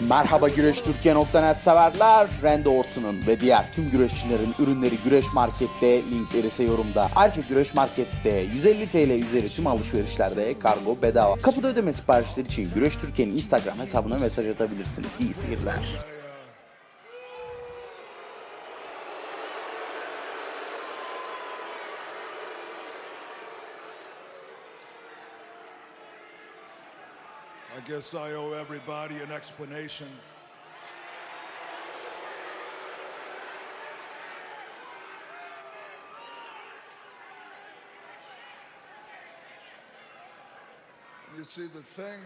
Merhaba Güreş Türkiye.net severler. Randy Orton'un ve diğer tüm güreşçilerin ürünleri Güreş Market'te linkleri ise yorumda. Ayrıca Güreş Market'te 150 TL üzeri tüm alışverişlerde kargo bedava. Kapıda ödeme siparişleri için Güreş Türkiye'nin Instagram hesabına mesaj atabilirsiniz. İyi seyirler. I guess I owe everybody an explanation. You see, the thing.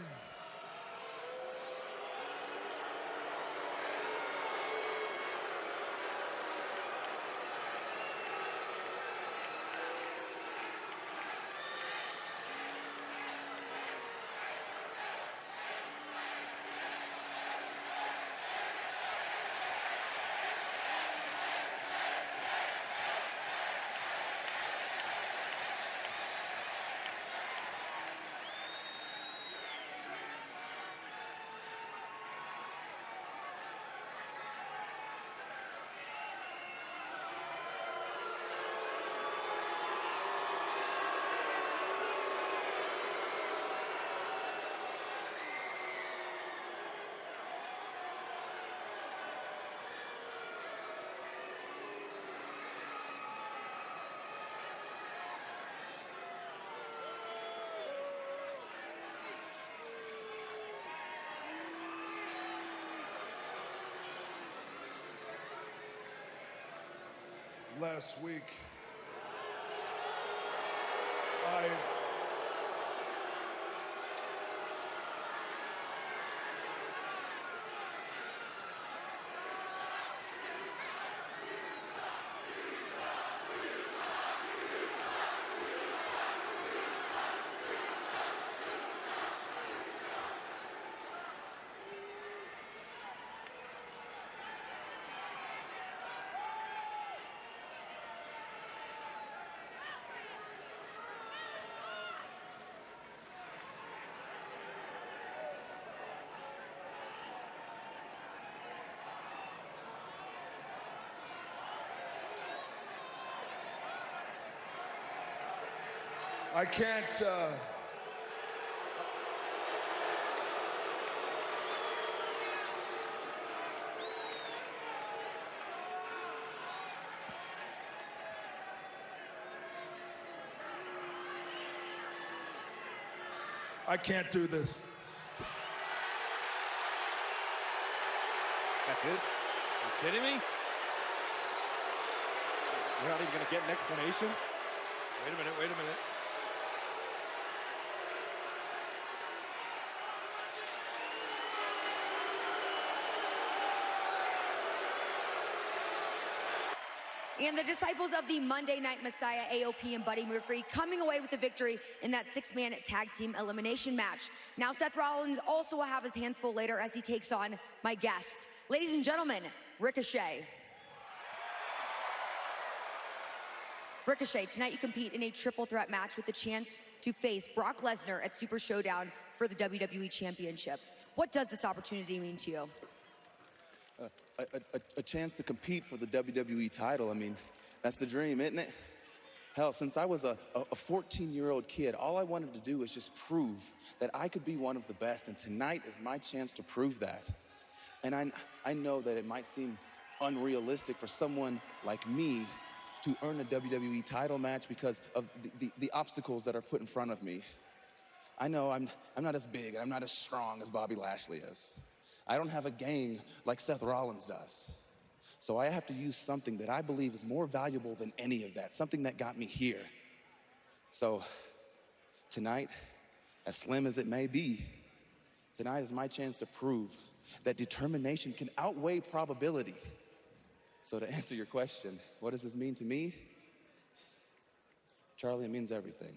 Last week. I I can't. Uh, I can't do this. That's it? You kidding me? You're not even gonna get an explanation? Wait a minute, wait a minute. And the disciples of the Monday Night Messiah, AOP and Buddy Murphy, coming away with the victory in that six man tag team elimination match. Now, Seth Rollins also will have his hands full later as he takes on my guest. Ladies and gentlemen, Ricochet. Ricochet, tonight you compete in a triple threat match with the chance to face Brock Lesnar at Super Showdown for the WWE Championship. What does this opportunity mean to you? A, a, a chance to compete for the WWE title. I mean, that's the dream, isn't it? Hell, since I was a 14 year old kid, all I wanted to do was just prove that I could be one of the best, and tonight is my chance to prove that. And I, I know that it might seem unrealistic for someone like me to earn a WWE title match because of the, the, the obstacles that are put in front of me. I know I'm, I'm not as big and I'm not as strong as Bobby Lashley is. I don't have a gang like Seth Rollins does. So I have to use something that I believe is more valuable than any of that, something that got me here. So tonight, as slim as it may be, tonight is my chance to prove that determination can outweigh probability. So to answer your question, what does this mean to me? Charlie, it means everything.